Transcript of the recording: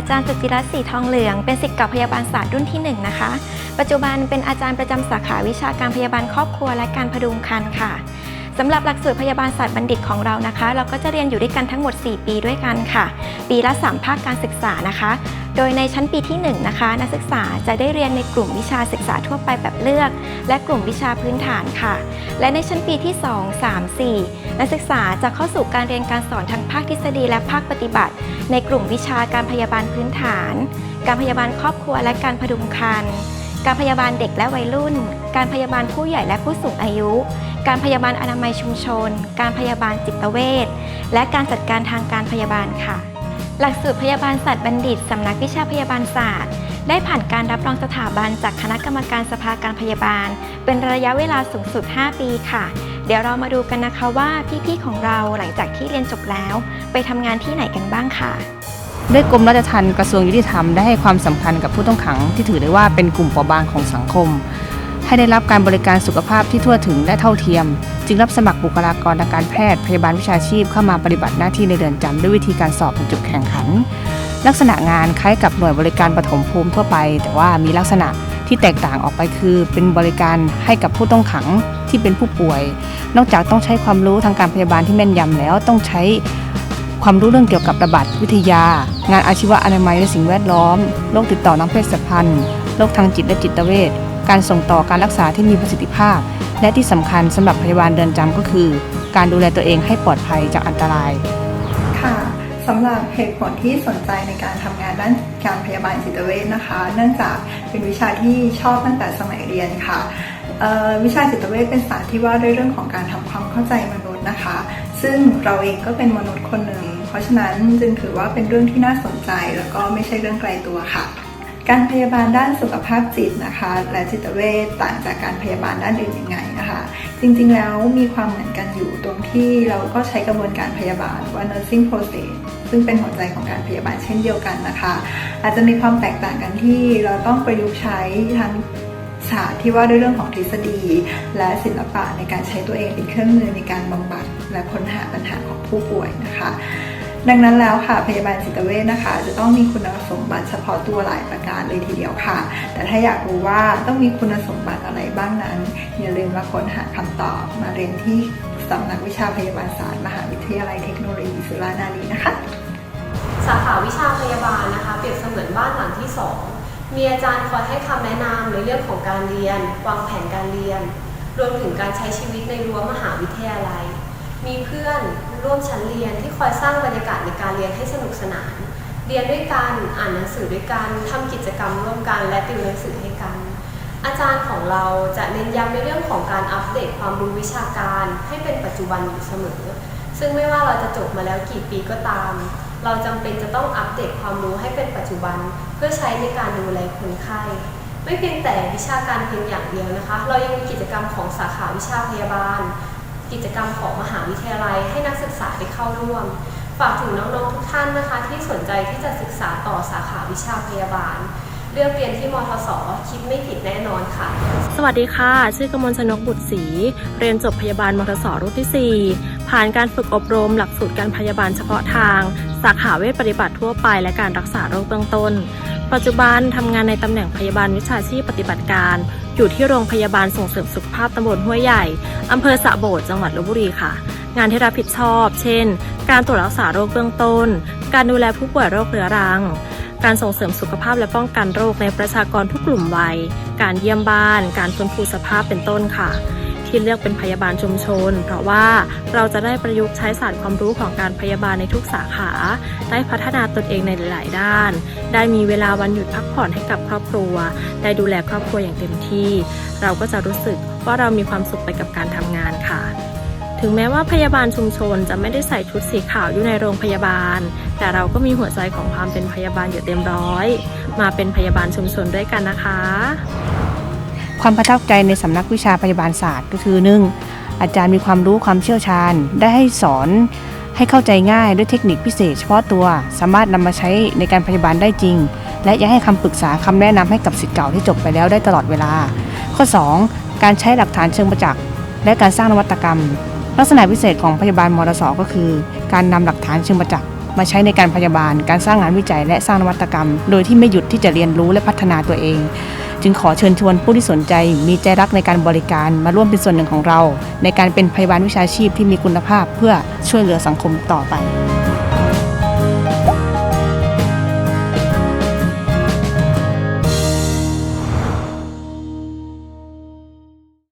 าจารย์สุจิรัตน์สีทองเหลือง เป็นศิษย์เก่าพยาบาลศาสตร์รุ่นที่หนึ่งนะคะ ปัจจุบันเป็นอาจารย์ประจำสาขาวิชาการพยาบาลครอบครัวและการพดุงครรภ์ค่ะ สำหรับหลักสูตรพยาบาลศาสตร์บัณฑิตของเรานะคะ เราก็จะเรียนอยู่ด้วยกันทั้งหมด 4 ปีด้วยกันค่ะ ปีละ 3 ภาคการศึกษานะคะ โดยในชั้นปีที่ 1 นะคะ นักศึกษาจะได้เรียนในกลุ่มวิชาศึกษาทั่วไปแบบเลือก และกลุ่มวิชาพื้นฐานค่ะ และในชั้นปีที่ 2 3 4 นักศึกษาจะเข้าสู่การเรียนการสอนทั้งภาคทฤษฎีและภาคปฏิบัติ ในกลุ่มวิชาการพยาบาลพื้นฐาน การพยาบาลครอบครัวและการพดุงครรภ์การพยาบาลเด็กและวัยรุ่น การพยาบาลผู้ใหญ่และผู้สูงอายุการพยาบาลอนามัยชุมชน การพยาบาลจิตเวช และการจัดการทางการพยาบาลค่ะ หลักสูตรพยาบาลศาสตร์บัณฑิตสำนักวิชาพยาบาลศาสตร์ ได้ผ่านการรับรองสถาบันจากคณะกรรมการสภาการพยาบาล เป็นระยะเวลาสูงสุด 5 ปีค่ะ เดี๋ยวเรามาดูกันนะคะว่าพี่ๆของเราหลังจากที่เรียนจบแล้ว ไปทำงานที่ไหนกันบ้างค่ะด้วยกรมราชทัณฑ์กระทรวงยุติธรรมได้ให้ความสำคัญกับผู้ต้องขังที่ถือได้ว่าเป็นกลุ่มเปราะบางของสังคม ให้ได้รับการบริการสุขภาพที่ทั่วถึงและเท่าเทียม จึงรับสมัครบุคลากรทางการแพทย์พยาบาลวิชาชีพเข้ามาปฏิบัติหน้าที่ในเรือนจำด้วยวิธีการสอบบรรจุแข่งขัน ลักษณะงานคล้ายกับหน่วยบริการปฐมภูมิทั่วไป แต่ว่ามีลักษณะที่แตกต่างออกไปคือ เป็นบริการให้กับผู้ต้องขังที่เป็นผู้ป่วย นอกจากต้องใช้ความรู้ทางการพยาบาลที่แม่นยำแล้วต้องใช้ความรู้เรื่องเกี่ยวกับระบาดวิทยา งานอาชีวะอนามัยและสิ่งแวดล้อม โรคติดต่อทางเพศสัมพันธ์ โรคทางจิตและจิตเวช การส่งต่อการรักษาที่มีประสิทธิภาพ และที่สำคัญสำหรับพยาบาลเดินจำก็คือ การดูแลตัวเองให้ปลอดภัยจากอันตราย ค่ะสำหรับเหตุผลที่สนใจในการทำงานด้านการพยาบาลจิตเวชนะคะ เนื่องจากเป็นวิชาที่ชอบตั้งแต่สมัยเรียนค่ะวิชาจิตเวชเป็นศาสตร์ที่ว่าด้วยเรื่องของการทำความเข้าใจมนุษย์นะคะ ซึ่งเราเองก็เป็นมนุษย์คนหนึ่ง เพราะฉะนั้นจึงถือว่าเป็นเรื่องที่น่าสนใจ แล้วก็ไม่ใช่เรื่องไกลตัวค่ะ การพยาบาลด้านสุขภาพจิตนะคะ และจิตเวชต่างจากการพยาบาลด้านอื่นยังไงนะคะ จริงๆแล้วมีความเหมือนกันอยู่ตรงที่เราก็ใช้กระบวนการพยาบาลว่า nursing process ซึ่งเป็นหัวใจของการพยาบาลเช่นเดียวกันนะคะ อาจจะมีความแตกต่างกันที่เราต้องประยุกต์ใช้ทั้งศาสตร์ที่ว่าด้วยเรื่องของทฤษฎี และศิลปะในการใช้ตัวเองเป็นเครื่องมือในการบำบัดและค้นหาปัญหาของผู้ป่วยนะคะ ดังนั้นแล้วค่ะพยาบาลจิตเวชนะคะ จะต้องมีคุณสมบัติเฉพาะตัวหลายประการเลยทีเดียวค่ะ แต่ถ้าอยากรู้ว่าต้องมีคุณสมบัติอะไรบ้างนั้น อย่าลืมมาค้นหาคำตอบมาเรียนที่สำนักวิชาพยาบาลศาสตร์มหาวิทยาลัยเทคโนโลยีสุรานารีนะคะ สาขาวิชาพยาบาลนะคะ เปรียบเสมือนบ้านหลังที่สองมีอาจารย์คอยให้คำแนะนำในเรื่องของการเรียน วางแผนการเรียน รวมถึงการใช้ชีวิตในรั้วมหาวิทยาลัย มีเพื่อน ร่วมชั้นเรียนที่คอยสร้างบรรยากาศในการเรียนให้สนุกสนาน เรียนด้วยกัน อ่านหนังสือด้วยกันทำกิจกรรมร่วมกัน และติวหนังสือให้กัน อาจารย์ของเราจะเน้นย้ำในเรื่องของการอัปเดตความรู้วิชาการให้เป็นปัจจุบันอยู่เสมอ ซึ่งไม่ว่าเราจะจบมาแล้วกี่ปีก็ตาม เราจำเป็นจะต้องอัปเดตความรู้ให้เป็นปัจจุบัน เพื่อใช้ในการดูแลคนไข้ไม่เพียงแต่วิชาการเพียงอย่างเดียวนะคะ เรายังมีกิจกรรมของสาขาวิชาพยาบาล กิจกรรมของมหาวิทยาลัยให้นักศึกษาได้เข้าร่วม ฝากถึงน้องๆทุกท่านนะคะ ที่สนใจที่จะศึกษาต่อสาขาวิชาพยาบาลเลือกเรียนที่มทศคิดไม่ผิดแน่นอนค่ะ สวัสดีค่ะ ชื่อกมลชนกบุตรศรี เรียนจบพยาบาลมทสรุ่นที่ 4 ผ่านการฝึกอบรมหลักสูตรการพยาบาลเฉพาะทาง สาขาเวชปฏิบัติทั่วไปและการรักษาโรคเบื้องต้น ปัจจุบันทำงานในตำแหน่งพยาบาลวิชาชีพปฏิบัติการ อยู่ที่โรงพยาบาลส่งเสริมสุขภาพตำบลห้วยใหญ่อำเภอสะโบดจังหวัดลบบุรีค่ะ งานที่รับผิดชอบ เช่น การตรวจรักษาโรคเบื้องต้น การดูแลผู้ป่วยโรคเรื้อรังการส่งเสริมสุขภาพและป้องกันโรคในประชากรทุกกลุ่มวัย การเยี่ยมบ้าน การฟื้นฟูสภาพเป็นต้นค่ะ ที่เลือกเป็นพยาบาลชุมชน เพราะว่าเราจะได้ประยุกต์ใช้ศาสตร์ความรู้ของการพยาบาลในทุกสาขา ได้พัฒนาตนเองในหลาย ๆ ด้าน ได้มีเวลาวันหยุดพักผ่อนให้กับครอบครัว ได้ดูแลครอบครัวอย่างเต็มที่ เราก็จะรู้สึกว่าเรามีความสุขไปกับการทำงานค่ะถึงแม้ว่าพยาบาลชุมชนจะไม่ได้ใส่ชุดสีขาวอยู่ในโรงพยาบาล แต่เราก็มีหัวใจของความเป็นพยาบาลอยู่เต็มร้อย มาเป็นพยาบาลชุมชนด้วยกันนะคะ ความประทับใจในสำนักวิชาพยาบาลศาสตร์ ก็คือหนึ่งอาจารย์มีความรู้ความเชี่ยวชาญ ได้ให้สอนให้เข้าใจง่ายด้วยเทคนิคพิเศษเฉพาะตัว สามารถนำมาใช้ในการพยาบาลได้จริง และยังให้คำปรึกษาคำแนะนำให้กับศิษย์เก่าที่จบไปแล้วได้ตลอดเวลา ข้อ 2 การใช้หลักฐานเชิงประจักษ์และการสร้างนวัตกรรม ลักษณะพิเศษของพยาบาลมรสก็คือ การนำหลักฐานเชิงประจักษ์มาใช้ในการพยาบาล การสร้างงานวิจัย และสร้างนวัตกรรม โดยที่ไม่หยุดที่จะเรียนรู้และพัฒนาตัวเอง จึงขอเชิญชวนผู้ที่สนใจมีใจรักในการบริการมาร่วมเป็นส่วนหนึ่งของเรา ในการเป็นพยาบาลวิชาชีพที่มีคุณภาพเพื่อช่วยเหลือสังคมต่อไป